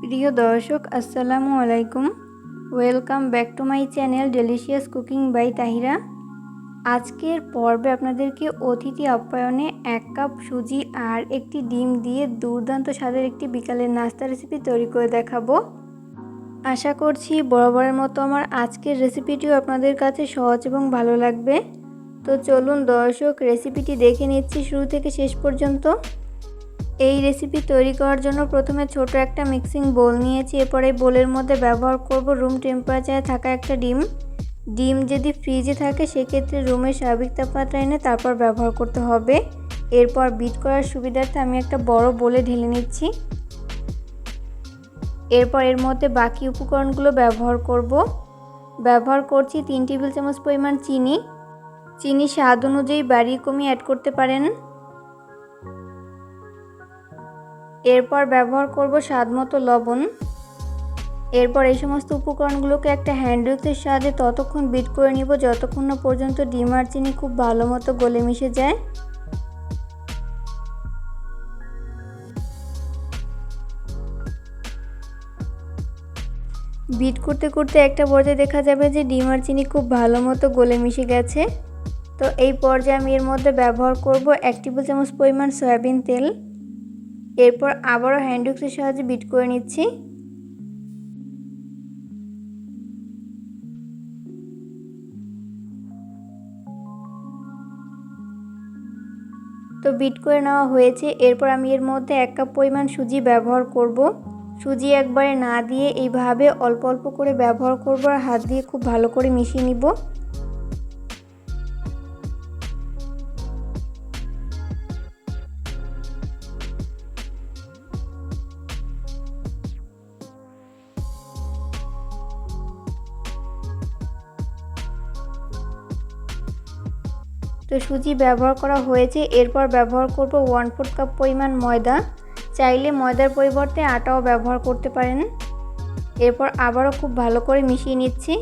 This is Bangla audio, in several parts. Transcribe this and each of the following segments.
প্রিয় দর্শক, আসসালামু আলাইকুম। Welcome back to my channel delicious cooking by Tahira আজকের পর্বে আপনাদেরকে অতিথি আপ্যায়নে এক কাপ সুজি আর একটি ডিম দিয়ে দুর্দান্ত স্বাদের একটি বিকালের নাস্তা রেসিপি তৈরি করে দেখাবো। আশা করছি বরাবরের মতো আমার আজকের রেসিপিটিও আপনাদের কাছে সহজ এবং ভালো লাগবে। তো চলুন দর্শক রেসিপিটি দেখে নিচ্ছি শুরু থেকে শেষ পর্যন্ত। এই রেসিপি তৈরি করার জন্য প্রথমে ছোট একটা মিক্সিং বোল নিয়েছি। এরপরে বোলের মধ্যে ব্যবহার করব রুম টেম্পারেচারে থাকা একটা ডিম। ডিম যদি ফ্রিজে থাকে, সেক্ষেত্রে রুমের স্বাভাবিক তাপমাত্রা এনে তারপর ব্যবহার করতে হবে। এরপর বিট করার সুবিধার্থে আমি একটা বড় বোলে ঢেলে নিচ্ছি। এরপর এর মধ্যে বাকি উপকরণগুলো ব্যবহার করব। ব্যবহার করছি তিন টেবিল চামচ পরিমাণ চিনি। চিনি স্বাদ অনুযায়ী বাড়িয়ে কমিয়ে অ্যাড করতে পারেন। এরপর ব্যবহার করব স্বাদ মতো লবণ। এরপর এই সমস্ত উপকরণগুলোকে একটা হ্যান্ড উইক্সের সাহায্যে ততক্ষণ বিট করে নিব, যতক্ষণ না পর্যন্ত ডিম আর চিনি খুব ভালো মতো গলে মিশে যায়। বিট করতে করতে একটা পর্যায়ে দেখা যাবে যে ডিম আর চিনি খুব ভালো মতো গলে মিশে গেছে। তো এই পর্যায়ে আমি এর মধ্যে ব্যবহার করব এক টেবিল চামচ পরিমাণ সয়াবিন তেল। এরপর আবারও হ্যান্ডউক্সের সাহায্যে বিট করে নিচ্ছি। তো বিট করে নেওয়া হয়েছে। এরপর আমি এর মধ্যে এক কাপ পরিমাণ সুজি ব্যবহার করব। সুজি একবারে না দিয়ে এইভাবে অল্প অল্প করে ব্যবহার করব আর হাত দিয়ে খুব ভালো করে মিশিয়ে নিব। তো সুজি ব্যবহার করা হয়েছে। এরপর ব্যবহার করব ওয়ান ফোর্থ কাপ পরিমাণ ময়দা। চাইলে ময়দার পরিবর্তে আটাও ব্যবহার করতে পারেন। এরপর আবারও খুব ভালো করে মিশিয়ে নিচ্ছি।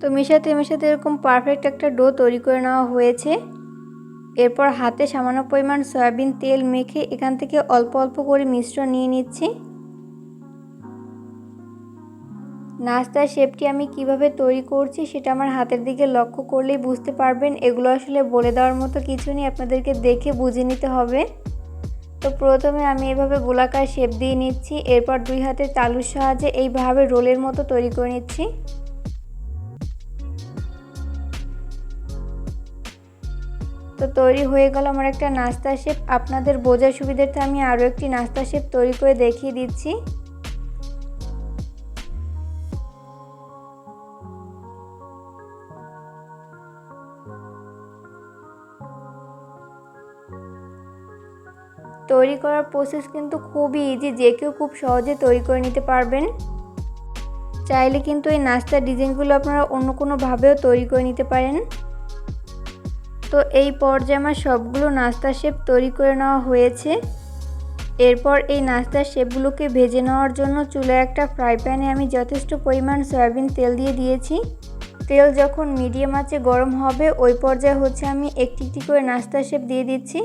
তো মেশাতে মেশাতে এরকম পারফেক্ট একটা ডো তৈরি করে নেওয়া হয়েছে। এরপর হাতে সামান্য পরিমাণ সয়াবিন তেল মেখে এখান থেকে অল্প অল্প করে মিশ্রণ নিয়ে নিচ্ছি। নাস্তার শেপটি আমি কীভাবে তৈরি করছি সেটা আমার হাতের দিকে লক্ষ্য করলেই বুঝতে পারবেন। এগুলো আসলে বলে দেওয়ার মতো কিছু নেই, আপনাদেরকে দেখে বুঝে নিতে হবে। তো প্রথমে আমি এভাবে গোলাকার শেপ দিয়ে নিচ্ছি, এরপর দুই হাতের তালুর সাহায্যে এইভাবে রোলের মতো তৈরি করে নিচ্ছি। তো তৈরি হয়ে গেল আমার একটা নাস্তা শেপ। আপনাদের বোঝার সুবিধার্থে আমি আরও একটি নাস্তা শেপ তৈরি করে দেখিয়ে দিচ্ছি। তৈরি করার প্রসেস কিন্তু খুবই ইজি যে কেউ খুব সহজে তৈরি করে নিতে পারবেন। চাইলে কিন্তু এই নাস্তার ডিজাইনগুলো আপনারা অন্য কোনোভাবেও তৈরি করে নিতে পারেন। তো এই পর্যায়ে আমার সবগুলো নাস্তা শেপ তৈরি করে নেওয়া হয়েছে। এরপর এই নাস্তার শেপগুলোকে ভেজে নেওয়ার জন্য চুলে একটা ফ্রাই প্যানে আমি যথেষ্ট পরিমাণ সয়াবিন তেল দিয়ে দিয়েছি। তেল যখন মিডিয়াম আঁচে গরম হবে, ওই পর্যায়ে হচ্ছে আমি একটি একটি করে নাস্তার শেপ দিয়ে দিচ্ছি।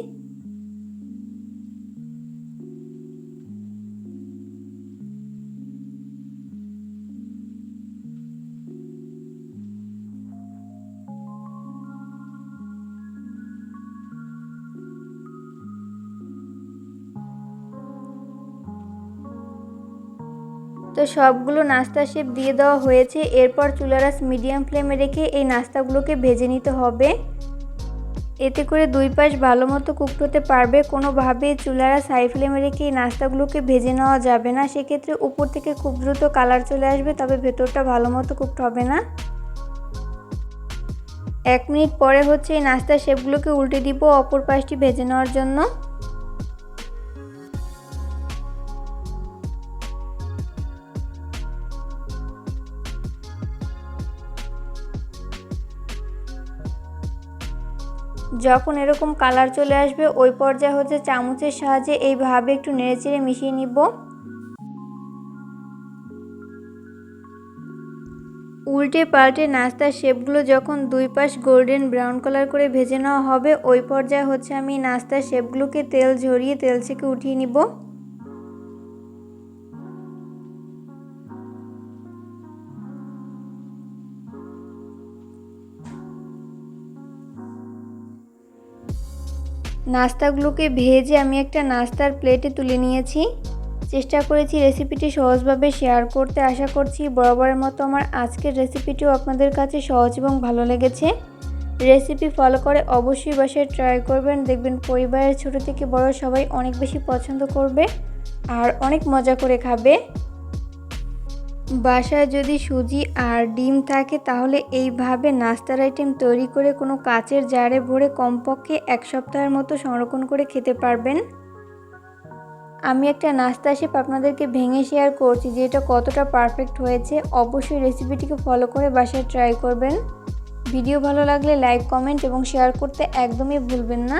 তো সবগুলো নাস্তা শেপ দিয়ে দেওয়া হয়েছে। এরপর চুলারাস মিডিয়াম ফ্লেমে রেখে এই নাস্তাগুলোকে ভেজে নিতে হবে। এতে করে দুই পাশ ভালো মতো কুকড হতে পারবে। কোনোভাবে চুলারাস হাই ফ্লেমে রেখে এই নাস্তাগুলোকে ভেজে নেওয়া যাবে না। সেক্ষেত্রে উপর থেকে খুব দ্রুত কালার চলে আসবে, তবে ভেতরটা ভালো মতো কুকড হবে না। এক মিনিট পরে হচ্ছে এই নাস্তার শেপগুলোকে উল্টে দিব অপর পাশটি ভেজে নেওয়ার জন্য। যখন এরকম কালার চলে আসবে, ওই পর্যায়ে হচ্ছে চামচের সাহায্যে এইভাবে একটু নেড়েচেড়ে মিশিয়ে নিব। উল্টে পাল্টে নাস্তার শেপগুলো যখন দুই পাশ গোল্ডেন ব্রাউন কালার করে ভেজে নেওয়া হবে, ওই পর্যায়ে হচ্ছে আমি নাস্তার শেপগুলোকে তেল ঝরিয়ে তেল থেকে উঠিয়ে নিব। নাস্তাগুলোকে ভেজে আমি একটা নাস্তার প্লেটে তুলে নিয়েছি। চেষ্টা করেছি রেসিপিটি সহজভাবে শেয়ার করতে। আশা করছি বরাবরের মতো আমার আজকের রেসিপিটিও আপনাদের কাছে সহজ এবং ভালো লেগেছে। রেসিপি ফলো করে অবশ্যই বাসায় ট্রাই করবেন। দেখবেন পরিবারের ছোট থেকে বড় সবাই অনেক বেশি পছন্দ করবে আর অনেক মজা করে খাবে। বাসায় যদি সুজি আর ডিম থাকে, তাহলে এইভাবে নাস্তার আইটেম তৈরি করে কোনো কাচের জারে ভরে কমপক্ষে এক সপ্তাহের মতো সংরক্ষণ করে খেতে পারবেন। আমি একটা নাস্তা শেপ আপনাদেরকে ভেঙে শেয়ার করছি, যে এটা কতটা পারফেক্ট হয়েছে। অবশ্যই রেসিপিটিকে ফলো করে বাসায় ট্রাই করবেন। ভিডিও ভালো লাগলে লাইক, কমেন্ট এবং শেয়ার করতে একদমই ভুলবেন না।